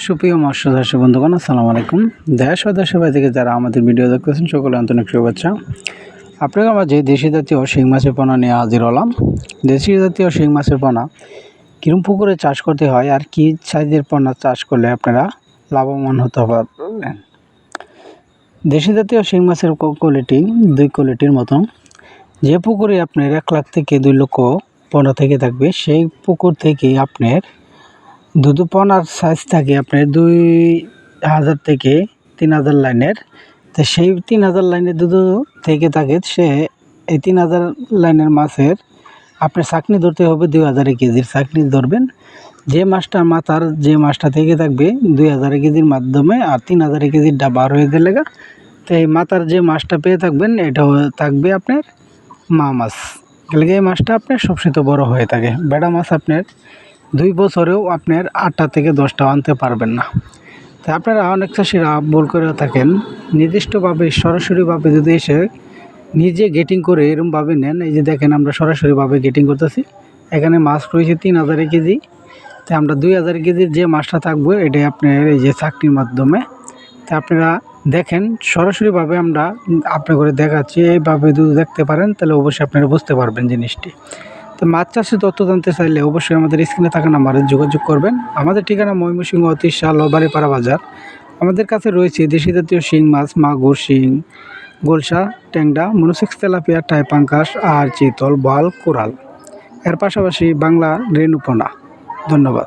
সুপ্রিয় মৎস্য দর্শক বন্ধুগণ, আসসালামু আলাইকুম। দেশ ও দেশের বাইরে থেকে যারা আমাদের ভিডিও দেখতেছেন সকলে আন্তরিক শুভেচ্ছা। আপনাদের মাঝে দেশি জাতীয় শিং মাছের পোনা নিয়ে হাজির হলাম। দেশি জাতীয় শিং মাছের পোনা কিরম পুকুরে চাষ করতে হয় আর কি সাইজের পোনা চাষ করলে আপনারা লাভবান হতে পারবেন? দেশি জাতীয় শিং মাছের কোয়ালিটি দুই কোয়ালিটির মতন। যে পুকুরে আপনার এক লাখ থেকে দুই লক্ষ পোনা থেকে থাকবে, সেই পুকুর থেকে আপনার দুধু পোনার সাইজ থাকে আপনার দুই হাজার থেকে তিন হাজার লাইনের। তো সেই তিন হাজার লাইনের দুধ থেকে থাকে সে এই তিন হাজার লাইনের মাছের আপনার চাকনি ধরতে হবে দুই হাজার কেজির চাকনি ধরবেন। যে মাছটা মাথার যে মাছটা থেকে থাকবে দুই হাজার কেজির মাধ্যমে আর তিন হাজার কেজিরটা বার হয়ে গেলে তো এই মাথার যে মাছটা পেয়ে থাকবেন, এটা থাকবে আপনার মা মাছ। গেলে এই মাছটা আপনার সবচেয়ে বড় হয়ে থাকে। বেড়া মাছ আপনার দুই বছরেও আপনার আটটা থেকে দশটা আনতে পারবেন না। তাই আপনারা অনেক চাষিরা ভুল করে থাকেন। নির্দিষ্টভাবে, সরাসরিভাবে যদি এসে নিজে গেটিং করে এরমভাবে নেন, এই যে দেখেন আমরা সরাসরিভাবে গেটিং করতেছি। এখানে মাছ রয়েছে তিন হাজার কেজি। তাই আমরা দুই হাজার কেজির যে মাছটা থাকব, এটাই আপনার এই যে চাকরির মাধ্যমে। তা আপনারা দেখেন, সরাসরিভাবে আমরা আপনার করে দেখাচ্ছি। এইভাবে যদি দেখতে পারেন, তাহলে অবশ্যই আপনারা বুঝতে পারবেন জিনিসটি। তো মাছ চাষের তথ্য জানতে চাইলে অবশ্যই আমাদের স্ক্রিনে থাকা নাম্বারে যোগাযোগ করবেন। আমাদের ঠিকানা ময়মনসিংহ অতিশা লবারিপাড়া বাজার। আমাদের কাছে রয়েছে দেশি জাতীয় শিং মাছ, মাগুর শিং, গোলসা ট্যাংডা মনোসেক্স, তেলাপিয়া টাইপাঙ্কাস আর চিতল বাল কোরাল। এর পাশাপাশি বাংলা রেণুপনা। ধন্যবাদ।